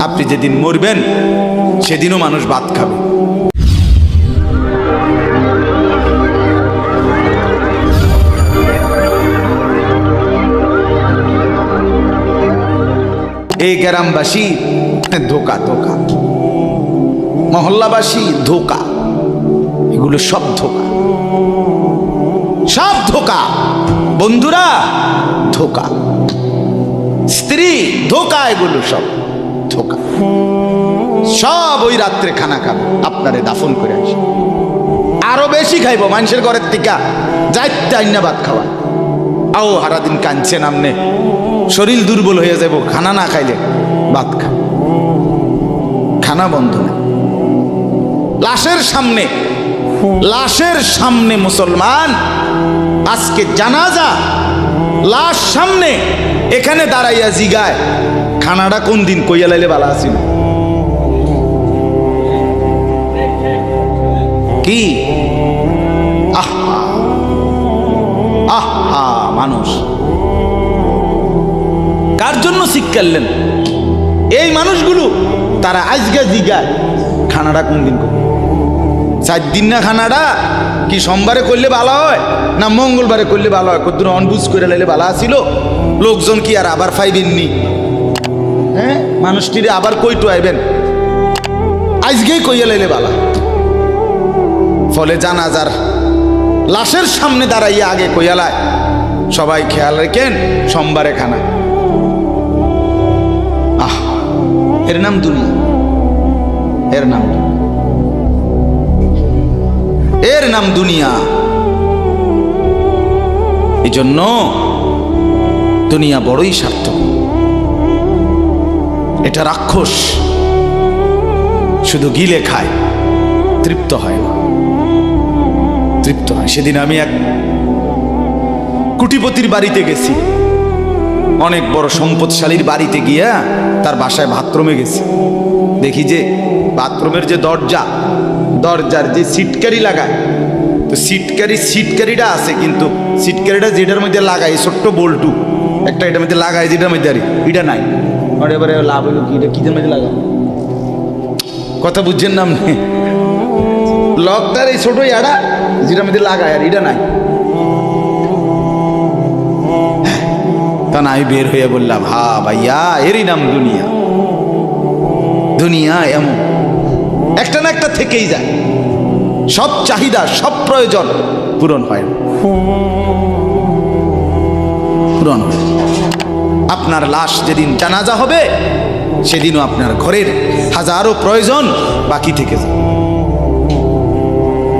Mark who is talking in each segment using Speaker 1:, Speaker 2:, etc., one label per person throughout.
Speaker 1: আপনি যেদিন মরবেন, সেদিনও মানুষ ভাত খাবে। এই গ্রামবাসী ধোকা ধোকা। মহল্লাবাসী, ধোকা। এগুলো সব ধোকা। সব ধোকা। বন্ধুরা, ধোকা। স্ত্রী, ধোকা এগুলো সব। ধোকা। সব ওই রাত্রে খানা খাবে। আপনারে দাফন করে আসে। আরও বেশি খাইব মানুষের ঘরের থেকে যাইতে আইনা ভাত খাওয়া। আও হারাদিন কাঁদছে নামনে। শরীর দুর্বল হয়ে যাব খানা না খাইলে ভাত খা খানা বন্ধ না লাশের সামনে লাশের সামনে মুসলমান। আজকে জানাজা, লাশ সামনে। এখানে দাঁড়াইয়া জিগায়। খানাটা কোন দিন কইয়া লাইলে বালা আসিল কি? আহা। আহা, মানুষ। কার জন্য শিক্ষালেন এই মানুষগুলো, তারা আজকে জিগায় খানাটা কোন দিন করবে চার দিন না খানাটা কি সোমবারে করলে ভালো হয়, না মঙ্গলবারে করলে ভালো হয়? কত অনবুজ করে লাইলে ভালো আসিল লোকজন কি আর আবার ফাইবেননি? হ্যাঁ? মানুষটিরে আবার কইটু আইবেন আজকেই কইয়া লাইলে ভালো ফলে জানাজার লাশের সামনে দাঁড়াইয়া আগে কইয়ালায় সবাই খেয়াল রেখেন, সোমবারে খানা। আহ, এর নাম দুনিয়া। এর নাম এর নাম দুনিয়া। এই জন্য দুনিয়া বড়ই সার্থক। এটা রাক্ষস। শুধু গিলে খায়, তৃপ্ত হয় তৃপ্ত হয়। সেদিন আমি এক কুটিপতির বাড়িতে গেছি। অনেক বড় সম্পদশালীর বাড়িতে গিয়া তার বাসায় বাথরুমে গেছি। দেখি যে বাথরুমের যে দরজা, দরজার যে সিটকারি লাগায়, তো সিটকারি সিটকারিটা আছে কিন্তু সিটকারিটা যেটার মধ্যে লাগায় ছোট্ট বল্টু, একটা এটার মধ্যে লাগায় যেটার মধ্যে আর এটা নাই। আর এবারে লাভ হলো কি এটা কিদের মধ্যে লাগায় কথা বুঝছেন না আপনি লকটার এই ছোট ইয়াটা যেটার মধ্যে লাগায় আর এটা নাই তা না আমি বের হয়ে বললাম হা ভাইয়া এরই নাম দুনিয়া দুনিয়া এমন একটা না একটা থেকেই যায় সব চাহিদা সব প্রয়োজন পূরণ হয় পূরণ হয়। আপনার লাশ যেদিন জানাজা হবে, সেদিনও আপনার ঘরের হাজারো প্রয়োজন বাকি থেকে যায়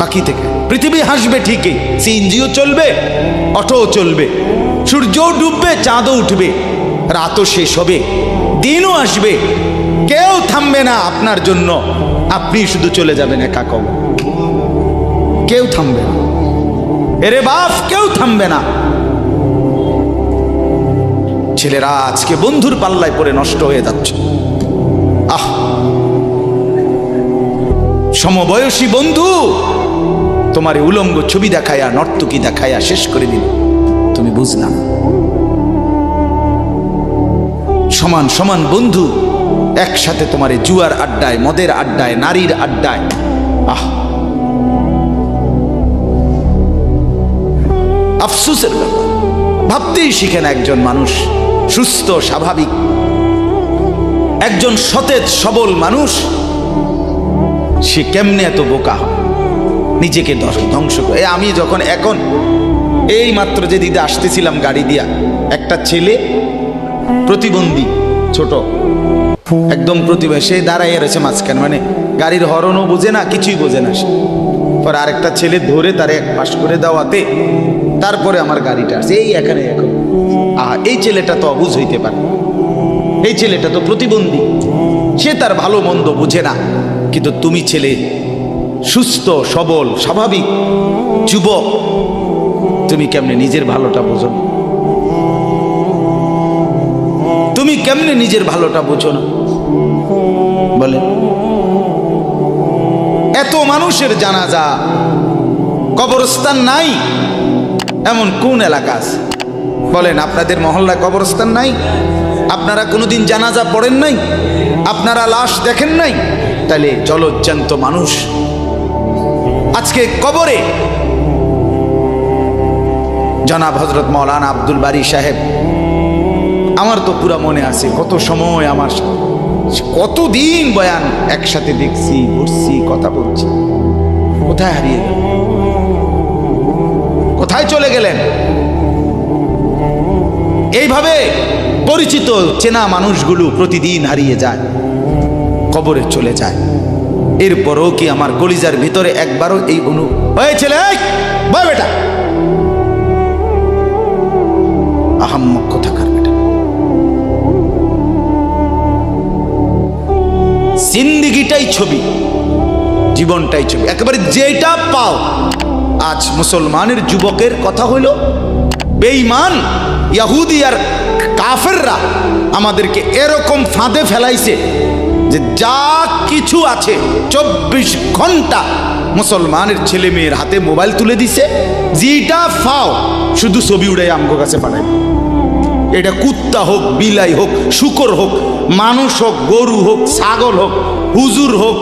Speaker 1: বাকি থেকে। পৃথিবী হাসবে ঠিকই, সিএনজিও চলবে, অটোও চলবে, সূর্যও ডুববে, চাঁদও উঠবে, রাতও শেষ হবে, দিনও আসবে। কেউ থামবে না আপনার জন্য, আপনি শুধু চলে যাবেন একা কেউ থামবে না। এরে বাপ, কেউ থামবে না। ছেলেরা আজকে বন্ধুর পাল্লায় পড়ে নষ্ট হয়ে যাচ্ছে। আহ! সমবয়সী বন্ধু, তোমার উলঙ্গ ছবি দেখায়া, নর্তকী দেখায়া শেষ করে দিল। তুমি বুঝলা সমান সমান বন্ধু, একসাথে তোমার জুয়ার আড্ডায়, মদের আড্ডায়, নারীর আড্ডায়। আহ! আফসুসের ব্যাপার। ভাবতেই শিখেন একজন মানুষ। সুস্থ, স্বাভাবিক। একজন সতেজ, সবল মানুষ, সে কেমনে এত বোকা নিজেকে ধ্বংস করে। আমি যখন এখন এই মাত্র যে দিদি আসতেছিলাম গাড়ি দিয়া, একটা ছেলে, প্রতিবন্ধী, ছোট, একদম প্রতিভা সে দাঁড়াইয়া রয়েছে মাঝখানে মানে গাড়ির হরণও বোঝে না, কিছুই বোঝে না সে। পর আরেকটা ছেলে ধরে তারে এক পাশ করে দেওয়াতে, তারপরে আমার গাড়িটা আসছে এই এখানে এখন আহা, এই ছেলেটা তো অবুঝ হইতে পারে। এই ছেলেটা তো প্রতিবন্ধী। সে তার ভালো মন্দ বুঝে না। কিন্তু তুমি ছেলে, সুস্থ, সবল, স্বাভাবিক, যুবক, তুমি কেমনে নিজের ভালোটা বোঝো না? তুমি কেমনে নিজের ভালোটা বোঝো না? বলে, এত মানুষের জানাজা, কবরস্থান নাই, এমন কোন এলাকা আছে? বলেন, আপনাদের মহল্লায় কবরস্থান নাই? আপনারা কোনোদিন জানাজা পড়েন নাই? আপনারা লাশ দেখেন নাই? তাহলে জলজ্জান্ত মানুষ। আজকে কবরে জনাব হজরত মৌলানা আব্দুল বারি সাহেব, আমার তো পুরা মনে আছে, কত সময় আমার কতদিন বয়ান একসাথে দেখছি, ঘুরছি, কথা বলছি। কোথায় হারিয়ে কোথায় চলে গেলেন? এইভাবে পরিচিত চেনা মানুষগুলো প্রতিদিন হারিয়ে যায় কবরে চলে যায়। এরপরও কি আমার কলিজার ভিতরে একবারও এই অনু ওই ছেলে এই, বয় বেটা। বেটা। জিন্দিগিটাই ছবি জীবনটাই ছবি। একেবারে যেটা পাও। আজ মুসলমানের যুবকের কথা হইল বেঈমান ইয়াহুদি আর কাফেররা আমাদেরকে এরকম ফাঁদে ফেলাইছে যে যা কিছু আছে, চব্বিশ ঘণ্টা মুসলমানের ছেলে মেয়ের হাতে মোবাইল তুলে দিছে যেটা ফাও, শুধু ছবি উড়াই আমগো কাছে পাঠায় এটা কুত্তা হোক, বিলাই হোক, শুকর হোক, মানুষ হোক, গরু হোক, ছাগল হোক, হুজুর হোক,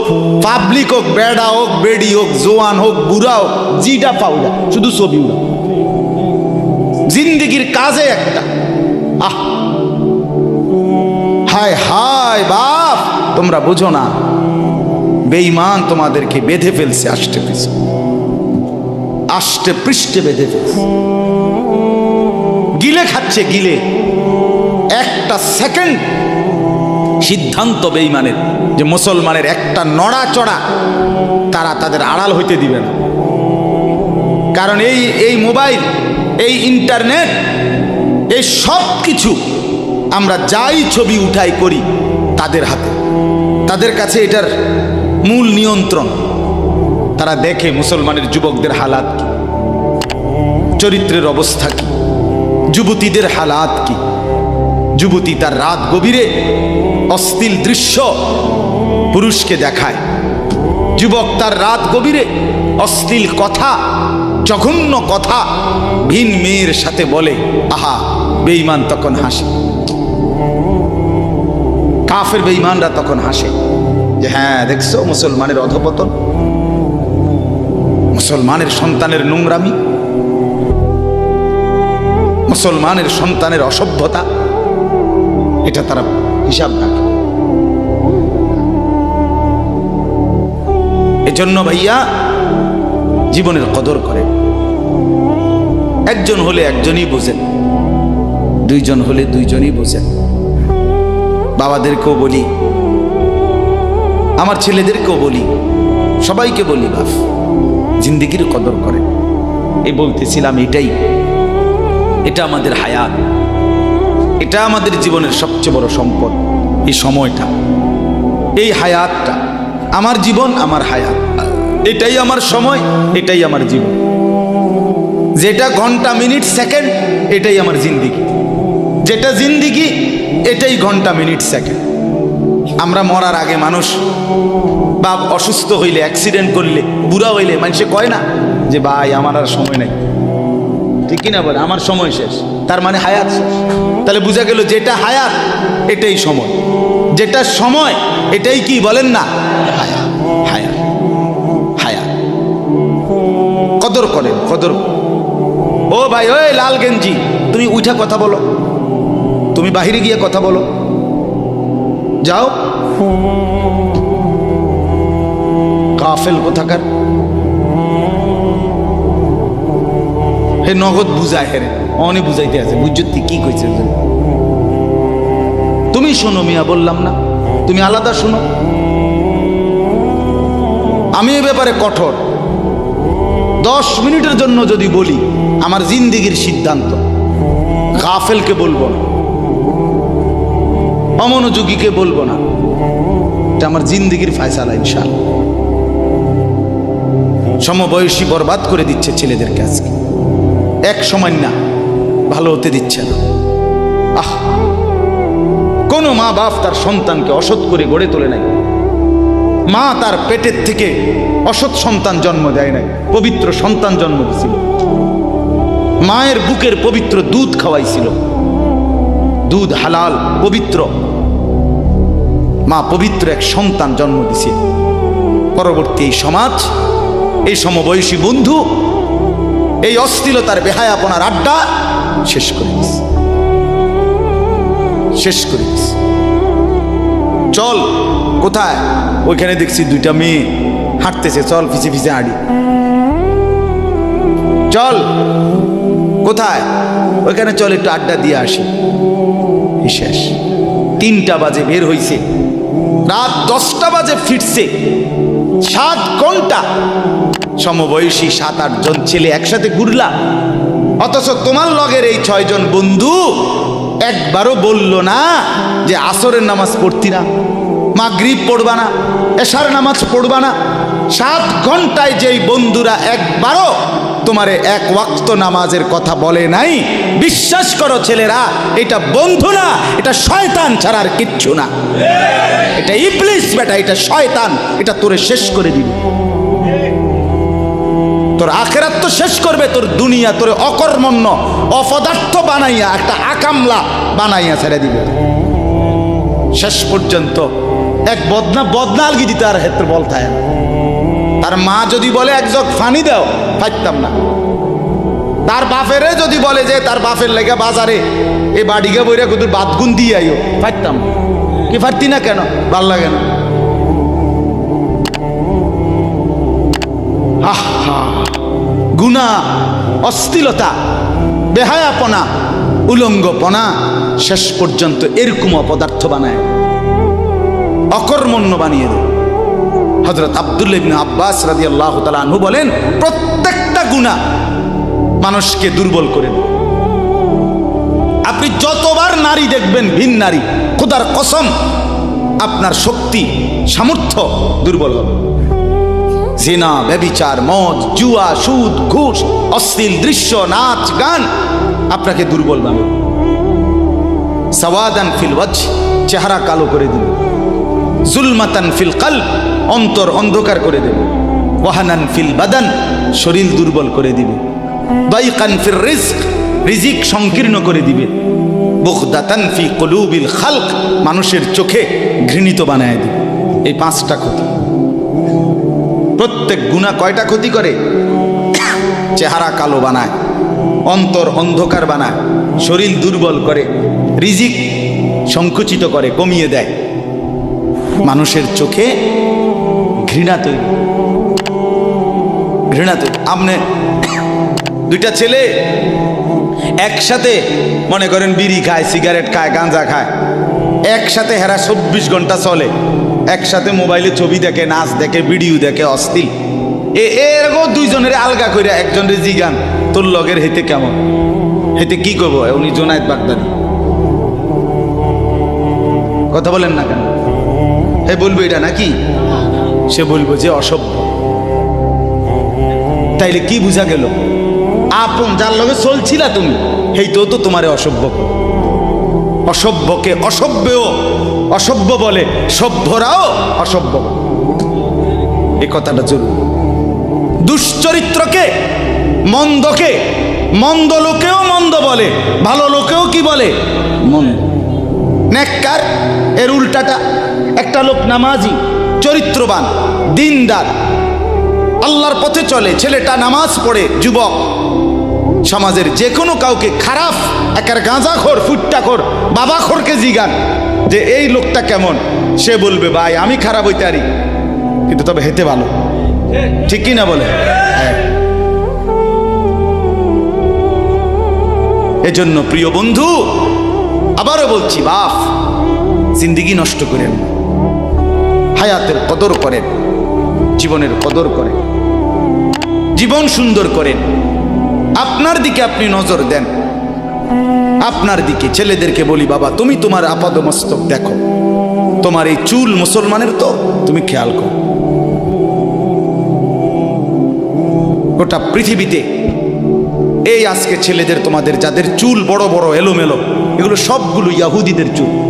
Speaker 1: পাবলিক হোক, বেড়া হোক, বেডি হোক, জোয়ান হোক, বুড়া হোক জিটা যা শুধু ছবি উড়া জিন্দিগির কাজে একটা। আহ। হায় হায়, বাপ, তোমরা বুঝো না, বেঈমান তোমাদেরকে বেঁধে ফেলছে আষ্টে পৃষ্ঠে আষ্টে পৃষ্ঠে বেঁধে ফেলছে। গিলে খাচ্ছে, গিলে। একটা সেকেন্ড সিদ্ধান্ত বেইমানের যে মুসলমানের একটা নড়াচড়া তারা তাদের আড়াল হইতে দিবে না। কারণ এই এই মোবাইল এই ইন্টারনেট, এই সব কিছু আমরা যাই ছবি উঠাই করি তাদের হাতে। তাদের কাছে এটার মূল নিয়ন্ত্রণ। তারা দেখে মুসলমানের যুবকদের হালাত কি? চরিত্রের অবস্থা কি? যুবতীদের হালাত কি? যুবতী তার রাত গভীরে অশ্লীল দৃশ্য পুরুষকে দেখায়। যুবক তার রাত গভীরে অশ্লীল কথা জঘন্য কথা ভিন মেয়ের সাথে বলে, আহা, বেঈমান তখন হাসে। কাফের বেঈমানরা তখন হাসে যে হ্যাঁ দেখছ, মুসলমানের অধপতন, মুসলমানের সন্তানের নোংরামি, মুসলমানের সন্তানের অসভ্যতা, এটা তারা হিসাব রাখে। এজন্য ভাইয়া, জীবনের কদর করে। একজন হলে একজনই বোঝেন, দুইজন হলে দুইজনই বোঝেন। বাবাদেরকেও বলি, আমার ছেলেদেরকেও বলি, সবাইকে বলি, বাপ, জিন্দিগির কদর করে এই বলতেছিলাম এটাই, এটা আমাদের হায়াত, এটা আমাদের জীবনের সবচেয়ে বড় সম্পদ, এই সময়টা, এই হায়াতটা, আমার জীবন আমার হায়াত, এটাই আমার সময়, এটাই আমার জীবন। যেটা ঘণ্টা, মিনিট, সেকেন্ড, এটাই আমার জিন্দিগি। যেটা জিন্দিগি, এটাই ঘণ্টা, মিনিট, সেকেন্ড। আমরা মরার আগে মানুষ বা অসুস্থ হইলে অ্যাক্সিডেন্ট করলে, বুড়া হইলে মানুষে কয় না যে, ভাই, আমার আর সময় নাই। ঠিক কিনা বলে? আমার সময় শেষ। তার মানে হায়াত শেষ। তাহলে বোঝা গেল যেটা হায়াত, এটাই সময়। যেটা সময়, এটাই কি বলেন না? হায়াত। হায়াত। হায়াত। কদর করেন, কদর ও ভাই, ওই লাল গেঞ্জি। তুমি উঠে কথা বলো। তুমি বাহিরে গিয়ে কথা বলো। যাও। কাফেল কোথাকার? হে নগদ বুঝায় হেরে অনেক বুঝাইতে আছে বুঝতে কি কইছে তুমি শোনো মিয়া, বললাম না। তুমি আলাদা শোনো। আমি এ ব্যাপারে কঠোর। দশ মিনিটের জন্য যদি বলি আমার জিন্দিগির সিদ্ধান্ত। গাফেলকে বলব না। অমনোযোগীকে বলব না। এটা আমার জিন্দিগির ফায়সালা ইনশাল সমবয়সী বরবাদ করে দিচ্ছে ছেলেদেরকে আজকে। এক সময় না, ভালো হতে দিচ্ছে না। আহ! কোনো মা বাপ তার সন্তানকে অসৎ করে গড়ে তোলে নাই। মা তার পেটের থেকে অসৎ সন্তান জন্ম দেয় নাই, পবিত্র সন্তান জন্ম দিয়েছিল। মায়ের বুকের পবিত্র দুধ খাওয়াইছিল। দুধ হালাল, পবিত্র। মা পবিত্র এক সন্তান জন্ম দিছে পরবর্তী এই সমাজ, এই সমবয়সী বন্ধু, এই অস্থিলতার বেহায়াপনার আড্ডা শেষ করে শেষ করে চল, কোথায়? ওইখানে দেখছি দুইটা মেয়ে হাঁটতেছে। চল ফিসে ফিসে হাঁড়ি চল। কোথায়? ওইখানে চল, একটু আড্ডা দিয়ে আসি। শেষ। তিনটা বাজে বের হইছে। রাত দশটা বাজে ফিরছে। সাত ঘণ্টা। সমবয়সী সাত আটজন ছেলে একসাথে ঘুরলা। অথচ তোমার লগের এই ছয়জন বন্ধু একবারও বলল না যে আসরের নামাজ পড়তি না, মাগরিব পড়বা না, এশার নামাজ পড়বা না। সাত ঘন্টায় যেই বন্ধুরা একবারও তোমারে এক ওয়াক্ত নামাজের কথা বলে নাই। বিশ্বাস করো ছেলেরা, এটা বন্ধু না, এটা শয়তান ছাড়ার কিচ্ছু না। এটা ইবলিস বেটা, এটা শয়তান, এটা তোরে শেষ করে দিবে। তোর আখেরাত তো শেষ করবে, তোর দুনিয়া তোর অকর্মণ্য, অপদার্থ বানাইয়া, একটা আকামলা বানাইয়া ছেড়ে দিবে। শেষ পর্যন্ত এক বদনা বদনা আলগি দিতে আর ক্ষেত্রে বলতায় তার মা যদি বলে, এক জগ ফানি দাও। ফাইতাম না। তার বাপেরে যদি বলে যে তার বাপের লেগে বাজারে এ বাড়িকে বইরা কুদুর বাদগুন দিয়ে আইও ফাইতাম। কি ফারতি না কেন? ভালো লাগে না। গুণা অস্থিলতা বেহায়াপনা, উলঙ্গপনা শেষ পর্যন্ত এরকম অপদার্থ বানায়। অকর্মণ্য বানিয়ে দেয়। হজরত আবদুল্লাহ ইবনে আব্বাস রাদি আল্লাহ আনহু বলেন, প্রত্যেকটা গুণা মানুষকে দুর্বল করে আপনি যতবার নারী দেখবেন, ভিন নারী, খোদার কসম, আপনার শক্তি, সামর্থ্য দুর্বল হবে। জেনা ব্যবিচার মদ, জুয়া, সুদ, ঘুষ, অশ্লীল দৃশ্য, নাচ, গান আপনাকে দুর্বল বানাবে। সওয়াদান ফিল ওয়াজ চেহারা কালো করে দিবে। জুলমাতান ফিল কাল অন্তর অন্ধকার করে দেবে। ওয়াহানান ফিল বাদান, শরীর দুর্বল করে দিবে। দাইকান ফির রিজক, রিজিক সংকীর্ণ করে দিবে। বুখদাতান ফি কলুবিল খালক, মানুষের চোখে ঘৃণিত বানায় দিবে। এই পাঁচটা ক্ষতি। প্রত্যেক গুণা কয়টা ক্ষতি করে? চেহারা কালো বানায়, অন্তর অন্ধকার বানায়, শরীর দুর্বল করে, রিজিক সংকুচিত করে, কমিয়ে দেয়। মানুষের চোখে ঘৃণা তৈরি। ঘৃণা তৈরি। আপনি দুইটা ছেলে একসাথে, মনে করেন বিড়ি খায়, সিগারেট খায়, গাঁজা খায়, একসাথে হেরা চব্বিশ ঘণ্টা চলে। একসাথে মোবাইলে ছবি দেখে, নাচ দেখে, ভিডিও দেখে, অস্থির। এ এরকম দুইজনের আলগা করে একজনের জিগান, তোর লগের হেতে কেমন? হেতে কি করব উনি জোনায়েত বাগদাদি। কথা বলেন না কেন? হে বলব এটা নাকি? সে বলব যে অসভ্য। তাইলে কি বুঝা গেল? আপন যার লগে চলছিলা তুমি সেই তো তো তোমারে অসভ্য। অসভ্যকে অসভ্যও অসভ্য বলে সভ্যরাও অসভ্য। এই কথাটা জরুরি দুশ্চরিত্রকে মন্দকে মন্দ লোকেও মন্দ বলে ভালো লোকেও কি বলে? মন্দ। নেককার এর উল্টাটা। একটা লোক নামাজি, চরিত্রবান, দিনদার। আল্লাহর পথে চলে, ছেলেটা নামাজ পড়ে, যুবক। সমাজের যে কোনো কাউকে খারাপ, একার গাঁজাখোর ফুট্টাখোর বাবাখোরকে জিগান যে এই লোকটা কেমন? সে বলবে, ভাই, আমি খারাপ হইতে পারি। কিন্তু তবে হেতে ভালো। ঠিক কি না বলে? হ্যাঁ। এজন্য প্রিয় বন্ধু, আবারও বলছি বাপ জিন্দিগি নষ্ট করেন হায়াতের কদর করেন জীবনের কদর করেন জীবন সুন্দর করেন আপনার দিকে আপনি নজর দেন। আপনার দিকে ছেলেদেরকে বলি, বাবা, তুমি তোমার আপাদ মস্তক দেখো। তোমার এই চুল মুসলমানের তো, তুমি খেয়াল করো। গোটা পৃথিবীতে এই আজকে ছেলেদের, তোমাদের যাদের চুল বড় বড়, এলোমেলো, এগুলো সবগুলো ইয়াহুদিদের চুল।